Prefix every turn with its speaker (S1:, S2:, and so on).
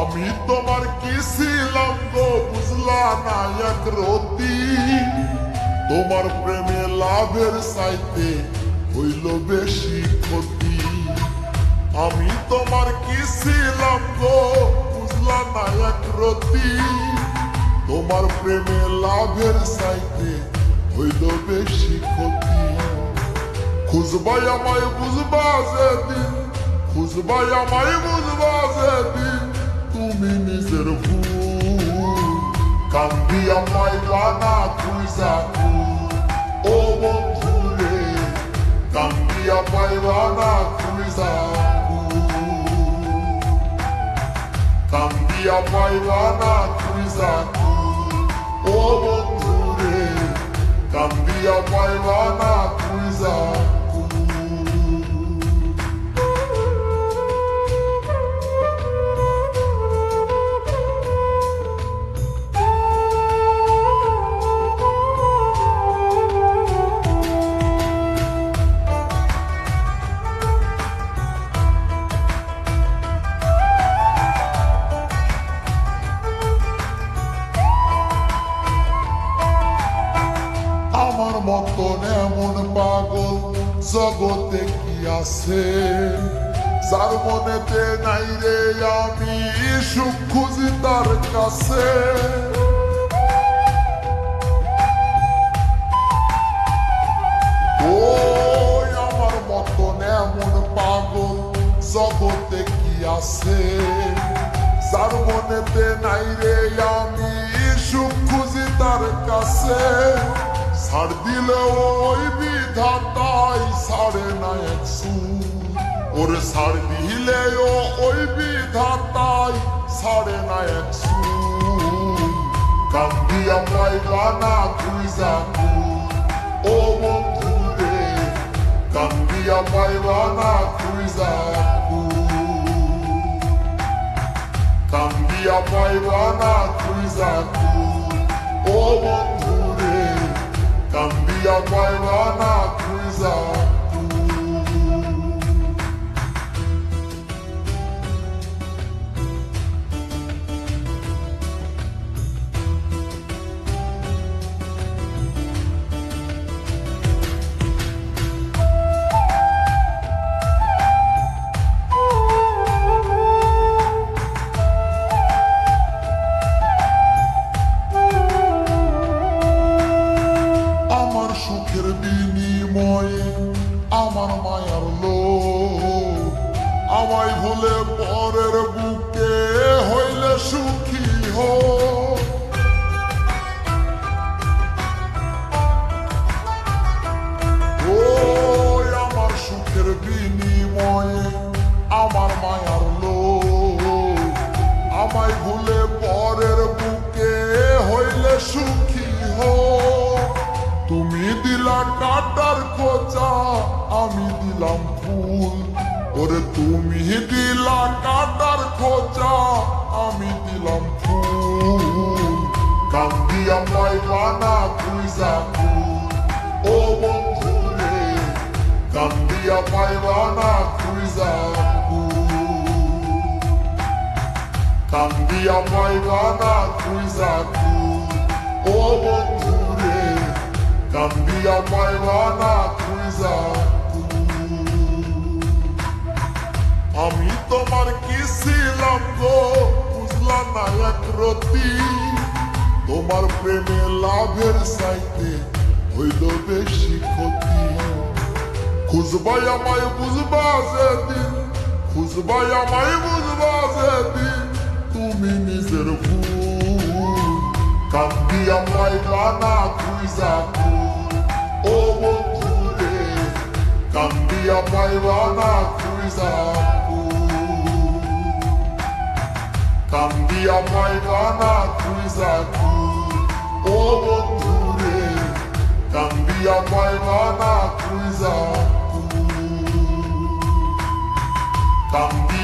S1: আমি তোমার কি ছিলাম গো বুঝলা না এক রতি? তোমার প্রেমে লাভের সাইতে হইল বেশি ক্ষতি। আমি তোমার কি ছিলাম গো বুঝলা না এক রতি? তোমার প্রেমে লাভের সাইতে হইল বেশি ক্ষতি। খুঁজবাই আমায়, বুঝবা যেদিন খুঁজবাই আমায়, বুঝবা যেদিন। তুমি নিজের ভুল কান্দি আমায় বানা খুঁজা ও বন্ধুরে কান্দি আমায় বানা খুঁজা কান্দি আমায় বানা খুঁজা ও বন্ধুরে কান্দি আমায় বানা খুঁজা আমার মতন এমন পাগল জগতে কি আছে? যার মনেতে নাই রে আমি, সুখ খুঁজি তার কাছে। ওই আমার মতন এমন পাগল জগতে কি আছে? যার মনেতে নাই রে আমি, সুখ খুঁজি তার কাছে। ছাড় দিলে ওই বিধাতাই ছাড়ে না এক ওরে ছাড় দিলে ওই বিধাতাই ছাড়ে না এক কান্দিয়া পাইবা না খুঁজা ও বন্ধুরে কান্দিয়া পাইবা না খুঁজা কান্দিয়া পাইবা না আমার মায়ার লোক আমায় ভুলে পরের বুকে হইলে সুখী হো। আমার সুখের বিনিময়ে আমার মায়ার লোক আমায় ভুলে পরের বুকে হইলে সুখী কাটার খোঁচা আমি দিলাম ফুল। ওরে তুমি দিলা কাটার খোঁচা, আমি দিলাম ফুল। কান্দিয়া পাইবা না খুঁজা ও বন্ধুরে কান্দিয়া পাইবা না খুঁজা পাইবা না খুঁজা ও বন্ধুরে কান্দিয়া পাইবা না খুঁজা আমি তোমার কি ছিলাম গো বুঝলাম না এক রতি তোমার প্রেমে লাভের চাইতে হইল বেশি ক্ষতি। খুঁজবাই আমায়, বুঝবা যেদিন খুঁজবাই আমায়, বুঝবা যেদিন, তুমি নিজের ভুল। কান্দি আমায় বানা খুঁজা ও বন্ধুরে কান্দি আমায় বানা খুঁজা কান্দি আমায় বানা খুঁজা ও বন্ধুরে কান্দি আমায় বানা খুঁজা কান্দি